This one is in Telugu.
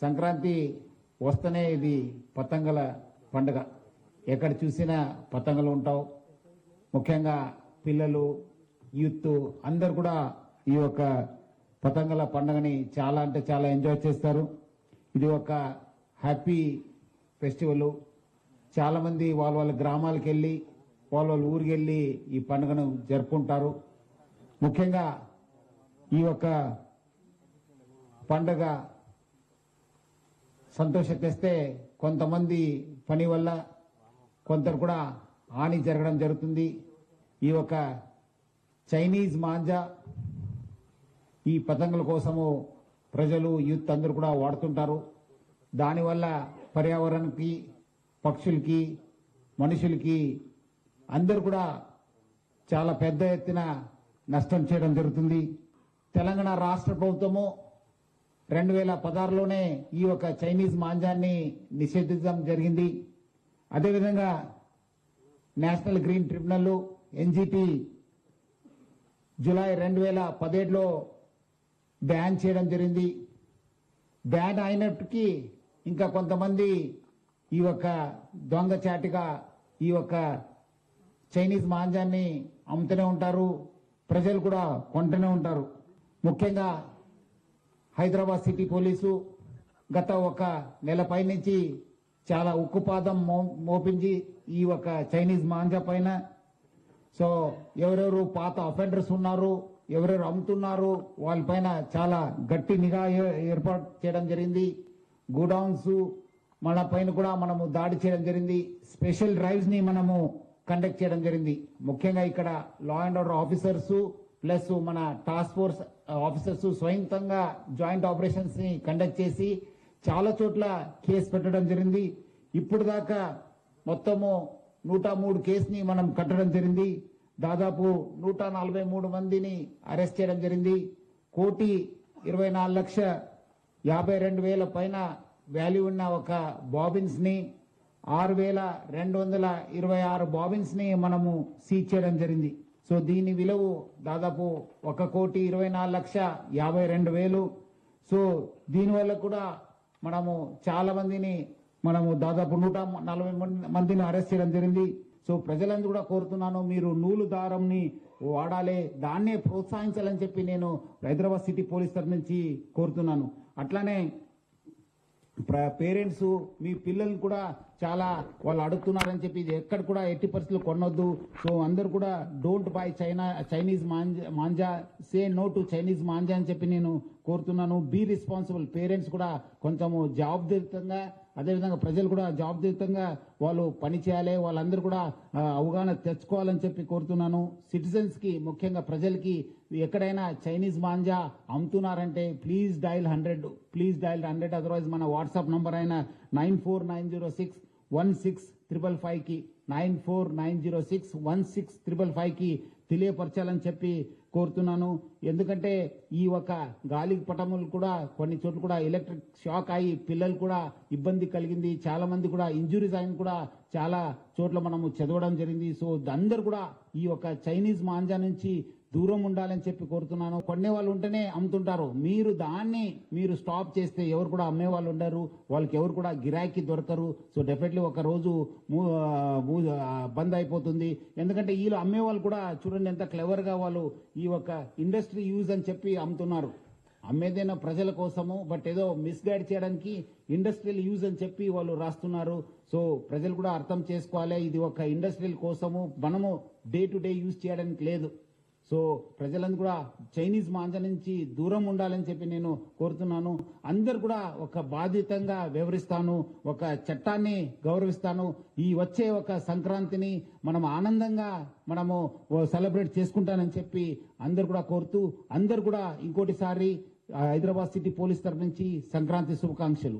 సంక్రాంతి వస్తేనే ఇది పతంగల పండుగ. ఎక్కడ చూసినా పతంగలు ఉంటావు. ముఖ్యంగా పిల్లలు యూత్ అందరు కూడా ఈ యొక్క పతంగల పండుగని చాలా అంటే చాలా ఎంజాయ్ చేస్తారు. ఇది ఒక హ్యాపీ ఫెస్టివల్. చాలా మంది వాళ్ళ వాళ్ళ గ్రామాలకు వెళ్ళి వాళ్ళ వాళ్ళ ఊరికి వెళ్ళి ఈ పండుగను జరుపుకుంటారు. ముఖ్యంగా ఈ యొక్క పండుగ సంతోష తెస్తే కొంతమంది పని వల్ల కొందరు కూడా హాని జరగడం జరుగుతుంది. ఈ యొక్క చైనీస్ మాంజా ఈ పతంగుల కోసము ప్రజలు యూత్ అందరూ కూడా వాడుతుంటారు. దానివల్ల పర్యావరణానికి పక్షులకి మనుషులకి అందరూ కూడా చాలా పెద్ద ఎత్తున నష్టం చేయడం జరుగుతుంది. తెలంగాణ రాష్ట్ర ప్రభుత్వము రెండు వేల పదహారులోనే ఈ యొక్క చైనీస్ మాంజాన్ని నిషేధించడం జరిగింది. అదేవిధంగా National Green Tribunal NGT July రెండు వేల పదిహేడులో బ్యాన్ చేయడం జరిగింది. బ్యాన్ అయినప్పటికీ ఇంకా కొంతమంది ఈ యొక్క దొంగచాటిగా ఈ యొక్క చైనీస్ మాంజాన్ని అమ్ముతూనే ఉంటారు. ప్రజలు కూడా కొంటూనే ఉంటారు. ముఖ్యంగా హైదరాబాద్ సిటీ పోలీసు గత ఒక నెలపై నుంచి చాలా ఉక్కుపాదం మో మోపించి ఈ ఒక చైనీస్ మాంజా పైన. సో ఎవరెవరు పాత అఫెండర్స్ ఉన్నారు ఎవరెవరు అమ్ముతున్నారు వాళ్ళపైన చాలా గట్టి నిఘా ఏర్పాటు చేయడం జరిగింది. గోడౌన్స్ మన పైన కూడా మనము దాడి చేయడం జరిగింది. స్పెషల్ డ్రైవ్స్ని మనము కండక్ట్ చేయడం జరిగింది. ముఖ్యంగా ఇక్కడ law and order officers plus మన టాస్క్ ఫోర్స్ ఆఫీసర్స్ స్వయంతంగా జాయింట్ ఆపరేషన్స్ని కండక్ట్ చేసి చాలా చోట్ల కేసు పెట్టడం జరిగింది. ఇప్పుడు దాకా మొత్తము నూట మూడు కేసుని మనం కట్టడం జరిగింది. దాదాపు నూట నలభై మూడు మందిని అరెస్ట్ చేయడం జరిగింది. కోటి ఇరవై నాలుగు లక్ష యాభై రెండు వేల పైన వాల్యూ ఉన్న ఒక బాబిన్స్ని ఆరు వేల రెండు వందల ఇరవై ఆరు బాబిన్స్ని మనము సీజ్ చేయడం జరిగింది. సో దీని విలువ దాదాపు ఒక కోటి ఇరవై నాలుగు లక్ష యాభై రెండు వేలు. సో దీనివల్ల కూడా మనము చాలా మందిని మనము దాదాపు నూట నలభై మందిని అరెస్ట్ చేయడం జరిగింది. సో ప్రజలందరూ కూడా కోరుతున్నాను మీరు నూలు దారంని వాడాలి దాన్నే ప్రోత్సహించాలని చెప్పి నేను హైదరాబాద్ సిటీ పోలీస్ తరఫు నుంచి కోరుతున్నాను. అట్లానే పేరెంట్స్ మీ పిల్లల్ని కూడా చాలా వాళ్ళు అడుగుతున్నారని చెప్పి ఇది ఎక్కడ కూడా ఎట్టి పరిస్థితులు కొనొద్దు. సో అందరు కూడా don't buy China Chinese manja manja say no to Chinese manja అని చెప్పి నేను కోరుతున్నాను. బీ రెస్పాన్సిబుల్ పేరెంట్స్ కూడా కొంచెము జవాబుదారితంగా అదేవిధంగా ప్రజలు కూడా జవాబుదారితంగా వాళ్ళు పని చేయాలి. వాళ్ళందరూ కూడా అవగాహన తెచ్చుకోవాలని చెప్పి కోరుతున్నాను. సిటిజన్స్కి ముఖ్యంగా ప్రజలకి ఎక్కడైనా Chinese manja అమ్ముతున్నారంటే please dial hundred please dial hundred otherwise మన వాట్సాప్ నంబర్ అయిన nine four nine zero six one six triple ఫైవ్కి nine four nine zero six one six triple ఫైవ్కి తెలియపరచాలని చెప్పి కోరుతున్నాను. ఎందుకంటే ఈ ఒక గాలి పటములు కూడా కొన్ని చోట్ల కూడా ఎలక్ట్రిక్ షాక్ అయి పిల్లలు కూడా ఇబ్బంది కలిగింది. చాలా మంది కూడా ఇంజురీస్ అయిన కూడా చాలా చోట్ల మనము చదవడం జరిగింది. సో అందరు కూడా ఈ యొక్క చైనీస్ మాంజా నుంచి దూరం ఉండాలని చెప్పి కోరుతున్నాను. కొనే వాళ్ళు ఉంటేనే అమ్ముతుంటారు. మీరు దాన్ని మీరు స్టాప్ చేస్తే ఎవరు కూడా అమ్మే వాళ్ళు ఉండరు. వాళ్ళకి ఎవరు కూడా గిరాకీ దొరకరు. సో డెఫినెట్లీ ఒక రోజు బంద్ అయిపోతుంది. ఎందుకంటే వీళ్ళు అమ్మే వాళ్ళు కూడా చూడండి ఎంత క్లెవర్గా వాళ్ళు ఈ యొక్క ఇండస్ట్రీ యూజ్ అని చెప్పి అమ్ముతున్నారు. అమ్మేదైనా ప్రజల కోసము బట్ ఏదో మిస్గైడ్ చేయడానికి ఇండస్ట్రియల్ యూజ్ అని చెప్పి వాళ్ళు రాస్తున్నారు. సో ప్రజలు కూడా అర్థం చేసుకోవాలి. ఇది ఒక ఇండస్ట్రియల్ కోసము. మనము డే టు డే యూజ్ చేయడానికి లేదు. సో ప్రజలందరూ కూడా చైనీస్ మాంజ నుంచి దూరం ఉండాలని చెప్పి నేను కోరుతున్నాను. అందరు కూడా ఒక బాధితంగా వ్యవహరిస్తాను ఒక చట్టాన్ని గౌరవిస్తాను. ఈ వచ్చే ఒక సంక్రాంతిని మనం ఆనందంగా మనము సెలబ్రేట్ చేసుకుంటానని చెప్పి అందరు కూడా కోరుతూ అందరు కూడా ఇంకోటిసారి హైదరాబాద్ సిటీ పోలీస్ తరఫు నుంచి సంక్రాంతి శుభాకాంక్షలు.